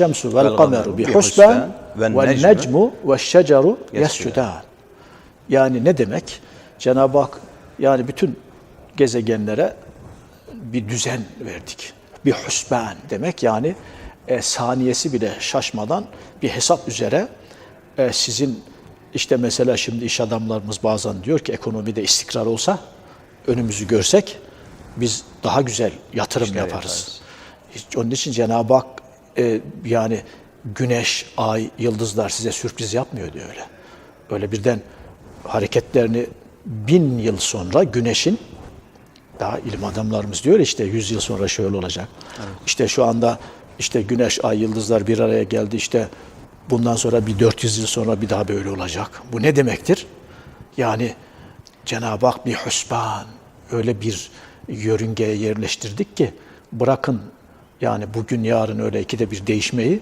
Eşşemsu vel kameru bi husban vel necmu ve şeceru yescudan. Yani ne demek? Cenab-ı Hak yani bütün gezegenlere bir düzen verdik. Bir husban demek yani e, saniyesi bile şaşmadan bir hesap üzere e, sizin işte mesela şimdi iş adamlarımız bazen diyor ki ekonomide istikrar olsa önümüzü görsek biz daha güzel yatırım İşler yaparız. yaparız. Hiç, onun için Cenab-ı Hak e, yani güneş, ay, yıldızlar size sürpriz yapmıyor diyor öyle. Öyle birden hareketlerini bin yıl sonra güneşin daha ilim adamlarımız diyor işte 100 yıl sonra şöyle olacak. İşte şu anda işte güneş, ay, yıldızlar bir araya geldi işte bundan sonra bir 400 yıl sonra bir daha böyle olacak. Bu ne demektir? Yani Cenab-ı Hak bir husban öyle bir yörüngeye yerleştirdik ki bırakın yani bugün yarın öyle ikide bir değişmeyi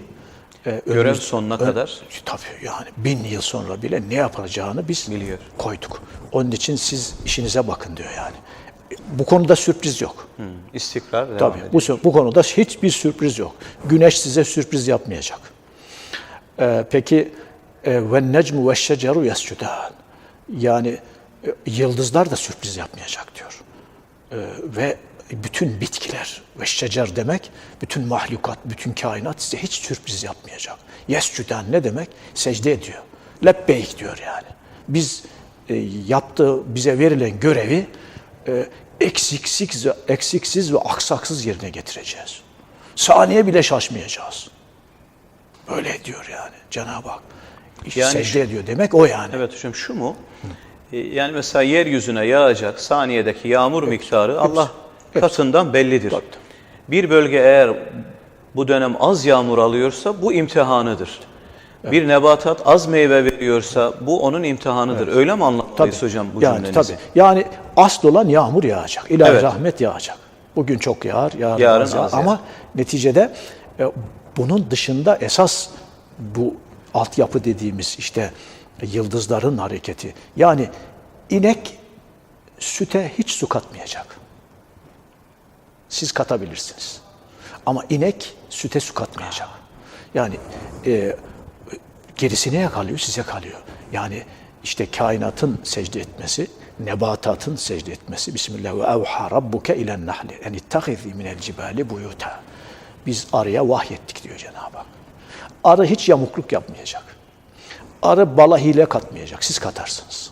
e, Görev önümüz- sonuna Ö- kadar. Tabii yani bin yıl sonra bile ne yapacağını biz Biliyor. koyduk. Onun için siz işinize bakın diyor yani. Bu konuda sürpriz yok. Hı, İstikrar devam Tabii ediyor. bu, bu konuda hiçbir sürpriz yok. Güneş size sürpriz yapmayacak. Ee, peki e, ve necmu ve şeceru yescudan. Yani e, yıldızlar da sürpriz yapmayacak diyor. Ee, ve bütün bitkiler ve şecer demek bütün mahlukat, bütün kainat size hiç sürpriz yapmayacak. Yescudan ne demek? Secde ediyor. Lebbeyk diyor yani. Biz e, yaptığı, bize verilen görevi e, eksiksiz, eksiksiz ve aksaksız yerine getireceğiz. Saniye bile şaşmayacağız. Öyle diyor yani Cenab-ı Hak. Yani Secde şu- ediyor demek o yani. Evet hocam şu mu? E, Yani mesela yeryüzüne yağacak saniyedeki yağmur miktarı Allah katından bellidir. Tabii. Bir bölge eğer bu dönem az yağmur alıyorsa bu imtihanıdır. Bir nebatat az meyve veriyorsa bu onun imtihanıdır. Öyle mi anlamalıyız hocam bu yani, cümlenizi? Tabii. Yani asıl olan yağmur yağacak. İlahi Evet. rahmet yağacak. Bugün çok yağar, yarın, Yarın az yağar. az yağar. Ama neticede e, bunun dışında esas bu altyapı dediğimiz işte yıldızların hareketi. Yani inek süte hiç su katmayacak. Siz katabilirsiniz. Ama inek süte su katmayacak. Yani e, gerisi neye kalıyor? Size kalıyor. Yani işte kainatın secde etmesi, nebatatın secde etmesi. Bismillah ve evha rabbuke ilen nahli en ittahizi minel cibali buyuta. Biz arıya vahyettik diyor Cenab-ı Hak. Arı hiç yamukluk yapmayacak. Arı bala hile katmayacak. Siz katarsınız.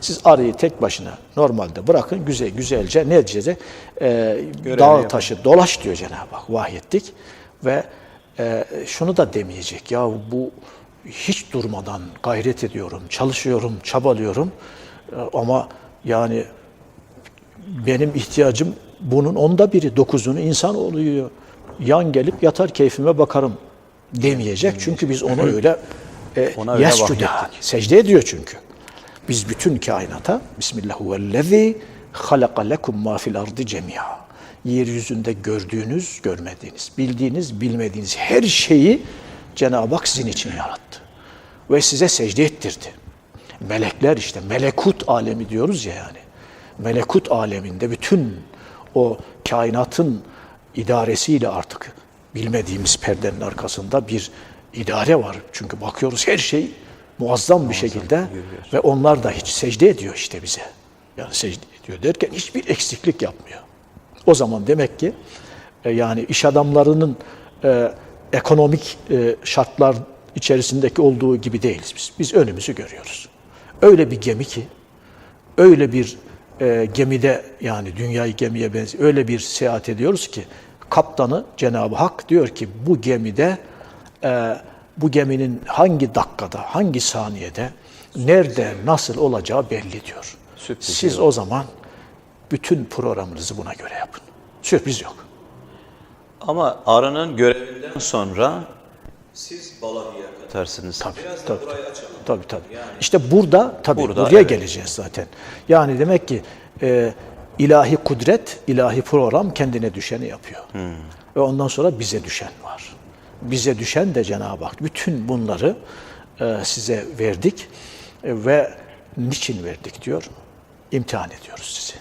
Siz arıyı tek başına normalde bırakın güzel güzelce ne diyecek? Ee, dağ taşı dolaş diyor Cenab-ı Hak. Vahyettik ve e, şunu da demeyecek. Ya bu hiç durmadan gayret ediyorum, çalışıyorum, çabalıyorum E, ama yani benim ihtiyacım bunun onda biri, dokuzunu insan oluyor. Yan gelip yatar keyfime bakarım demeyecek. Çünkü biz onu öyle e, Ona öyle vahyettik. secde ediyor çünkü. Biz bütün kainata Bismillahuvellezî halaka lekum ma fil ardı cemi'a. Yeryüzünde gördüğünüz, görmediğiniz, bildiğiniz, bilmediğiniz her şeyi Cenab-ı Hak sizin için yarattı. Ve size secde ettirdi. Melekler işte, melekut alemi diyoruz ya yani. Melekut aleminde bütün o kainatın idaresiyle artık bilmediğimiz perdenin arkasında bir idare var. Çünkü bakıyoruz her şey muazzam bir şekilde ve onlar da hiç secde ediyor işte bize. Yani secde ediyor derken hiçbir eksiklik yapmıyor. O zaman demek ki e, yani iş adamlarının e, ekonomik e, şartlar içerisindeki olduğu gibi değiliz biz. Biz önümüzü görüyoruz. Öyle bir gemi ki, öyle bir e, gemide yani dünyayı gemiye benziyor, öyle bir seyahat ediyoruz ki kaptanı Cenab-ı Hak diyor ki bu gemide e, bu geminin hangi dakikada, hangi saniyede, nerede, nasıl olacağı belli diyor. Sürpriz Siz o zaman bütün programınızı buna göre yapın. Sürpriz yok. Ama arının görevinden sonra siz balahiye katarsınız. Tabii, Biraz da tabii, burayı açalım. Tabii tabii. İşte burada tabii Burada, buraya evet. geleceğiz zaten. Yani demek ki e, ilahi kudret, ilahi program kendine düşeni yapıyor. Hmm. Ve ondan sonra bize düşen var. Bize düşen de Cenab-ı Hak. Bütün bunları e, size verdik ve niçin verdik diyor? İmtihan ediyoruz sizi.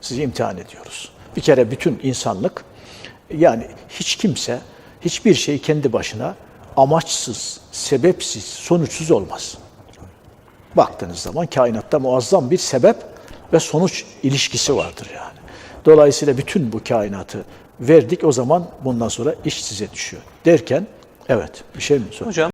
Sizi imtihan ediyoruz. Bir kere bütün insanlık yani hiç kimse Hiçbir şey kendi başına amaçsız, sebepsiz, sonuçsuz olmaz. Baktığınız zaman kainatta muazzam bir sebep ve sonuç ilişkisi vardır yani. Dolayısıyla bütün bu kainatı verdik o zaman bundan sonra iş size düşüyor. Derken evet bir şey mi sor? Hocam